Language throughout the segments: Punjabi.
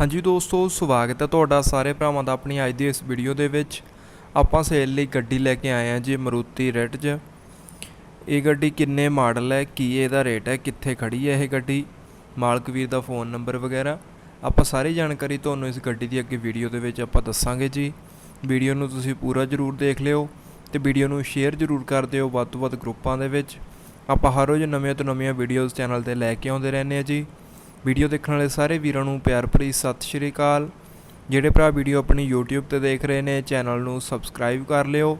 ਹਾਂਜੀ ਦੋਸਤੋ, ਸਵਾਗਤ ਹੈ ਤੁਹਾਡਾ ਸਾਰੇ ਭਰਾਵਾਂ ਦਾ ਆਪਣੀ ਅੱਜ ਦੀ ਇਸ ਵੀਡੀਓ ਦੇ ਵਿੱਚ। ਆਪਾਂ ਸੇਲ ਲਈ ਗੱਡੀ ਲੈ ਕੇ ਆਏ ਹਾਂ ਜੀ, ਮਰੂਤੀ ਰੈਡ 'ਚ। ਇਹ ਗੱਡੀ ਕਿੰਨੇ ਮਾਡਲ ਹੈ, ਕੀ ਇਹਦਾ ਰੇਟ ਹੈ, ਕਿੱਥੇ ਖੜੀ ਹੈ ਇਹ ਗੱਡੀ? ਮਾਲਕ ਵੀਰ ਦਾ ਫੋਨ ਨੰਬਰ ਵਗੈਰਾ। ਆਪਾਂ ਸਾਰੀ ਜਾਣਕਾਰੀ ਤੁਹਾਨੂੰ ਇਸ ਗੱਡੀ ਦੀ ਅੱਗੇ ਵੀਡੀਓ ਦੇ ਵਿੱਚ ਆਪਾਂ ਦੱਸਾਂਗੇ ਜੀ। ਵੀਡੀਓ ਨੂੰ ਤੁਸੀਂ ਪੂਰਾ ਜ਼ਰੂਰ ਦੇਖ ਲਿਓ ਤੇ ਵੀਡੀਓ ਨੂੰ ਸ਼ੇਅਰ ਜ਼ਰੂਰ ਕਰ ਦਿਓ ਵੱਧ ਤੋਂ ਵੱਧ ਗਰੁੱਪਾਂ ਦੇ ਵਿੱਚ। ਆਪਾਂ ਹਰ ਰੋਜ਼ ਨਵੀਆਂ ਤੋਂ ਨਵੀਆਂ ਵੀਡੀਓਜ਼ ਚੈਨਲ ਤੇ ਲੈ ਕੇ ਆਉਂਦੇ ਰਹਿੰਦੇ ਆ ਜੀ। ਵੀਡੀਓ ਦੇਖਣ ਵਾਲੇ ਸਾਰੇ ਵੀਰਾਂ ਨੂੰ ਪਿਆਰ ਭਰੀ ਸਤਿ ਸ਼੍ਰੀ ਅਕਾਲ। ਜਿਹੜੇ ਭਰਾ ਵੀਡੀਓ ਆਪਣੀ YouTube ਤੇ ਦੇਖ ਰਹੇ ਨੇ, ਚੈਨਲ ਨੂੰ ਸਬਸਕ੍ਰਾਈਬ ਕਰ ਲਿਓ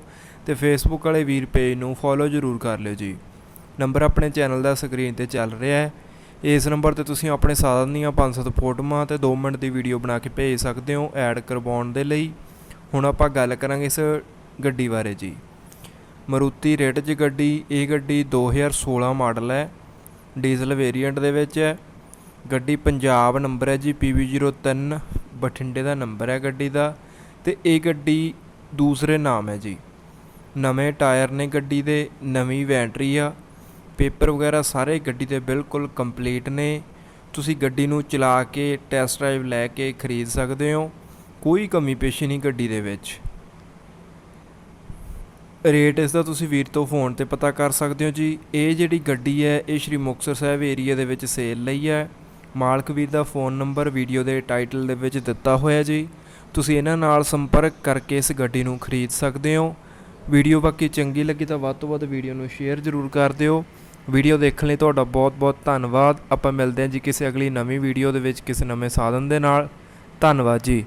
ਤੇ Facebook ਵਾਲੇ ਵੀਰ ਪੇਜ ਨੂੰ ਫੋਲੋ ਜ਼ਰੂਰ ਕਰ ਲਿਓ ਜੀ। ਨੰਬਰ ਆਪਣੇ ਚੈਨਲ ਦਾ ਸਕਰੀਨ ਤੇ ਚੱਲ ਰਿਹਾ ਹੈ। ਇਸ ਨੰਬਰ ਤੇ ਤੁਸੀਂ ਆਪਣੇ ਸਾਧਨ ਦੀਆਂ 5-7 ਫੋਟੋਆਂ ਤੇ 2 ਮਿੰਟ ਦੀ ਵੀਡੀਓ ਬਣਾ ਕੇ ਭੇਜ ਸਕਦੇ ਹੋ ਐਡ ਕਰਵਾਉਣ ਦੇ ਲਈ। ਹੁਣ ਆਪਾਂ ਗੱਲ ਕਰਾਂਗੇ ਇਸ ਗੱਡੀ ਬਾਰੇ ਜੀ। ਮਰੂਤੀ ਰੇਟ 'ਚ ਗੱਡੀ, ਇਹ ਗੱਡੀ 2016 ਮਾਡਲ ਹੈ। ਡੀਜ਼ਲ ਵੇਰੀਐਂਟ ਦੇ ਵਿੱਚ ਹੈ। ਗੱਡੀ ਪੰਜਾਬ ਨੰਬਰ ਹੈ ਜੀ PV03 ਬਠਿੰਡੇ ਦਾ ਨੰਬਰ ਹੈ ਗੱਡੀ ਦਾ ਤੇ ਇਹ ਗੱਡੀ ਦੂਸਰੇ ਨਾਮ ਹੈ ਜੀ। ਨਵੇਂ ਟਾਇਰ ਨੇ ਗੱਡੀ ਦੇ, ਨਵੀਂ ਬੈਟਰੀ ਆ, ਪੇਪਰ ਵਗੈਰਾ ਸਾਰੇ ਗੱਡੀ ਦੇ ਬਿਲਕੁਲ ਕੰਪਲੀਟ ਨੇ। ਤੁਸੀਂ ਗੱਡੀ ਨੂੰ ਚਲਾ ਕੇ, ਟੈਸਟ ਡਰਾਈਵ ਲੈ ਕੇ ਖਰੀਦ ਸਕਦੇ ਹੋ, ਕੋਈ ਕਮੀ ਪੇਸ਼ੀ ਨਹੀਂ ਗੱਡੀ ਦੇ ਵਿੱਚ। ਰੇਟ ਇਸ ਦਾ ਤੁਸੀਂ ਵੀਰ ਤੋਂ ਫੋਨ ਤੇ ਪਤਾ ਕਰ ਸਕਦੇ ਹੋ ਜੀ। ਇਹ ਜਿਹੜੀ ਗੱਡੀ ਹੈ, ਇਹ ਸ਼੍ਰੀ ਮੁਕਤਸਰ ਸਾਹਿਬ ਏਰੀਆ ਦੇ ਵਿੱਚ ਸੇਲ ਲਈ ਹੈ। ਮਾਲਕ ਵੀਰ ਦਾ ਫੋਨ ਨੰਬਰ ਵੀਡੀਓ ਦੇ ਟਾਈਟਲ ਦੇ ਵਿੱਚ ਦਿੱਤਾ ਹੋਇਆ ਜੀ। ਤੁਸੀਂ ਇਹਨਾਂ ਨਾਲ ਸੰਪਰਕ ਕਰਕੇ ਇਸ ਗੱਡੀ ਨੂੰ ਖਰੀਦ ਸਕਦੇ ਹੋ। ਵੀਡੀਓ ਬਾਕੀ ਚੰਗੀ ਲੱਗੀ ਤਾਂ ਵੱਧ ਤੋਂ ਵੱਧ ਵੀਡੀਓ ਨੂੰ ਸ਼ੇਅਰ ਜ਼ਰੂਰ ਕਰ ਦਿਓ। ਵੀਡੀਓ ਦੇਖਣ ਲਈ ਤੁਹਾਡਾ ਬਹੁਤ-ਬਹੁਤ ਧੰਨਵਾਦ। ਆਪਾਂ ਮਿਲਦੇ ਹਾਂ ਜੀ ਕਿਸੇ ਅਗਲੀ ਨਵੀਂ ਵੀਡੀਓ ਦੇ ਵਿੱਚ ਕਿਸੇ ਨਵੇਂ ਸਾਧਨ ਦੇ ਨਾਲ। ਧੰਨਵਾਦ ਜੀ।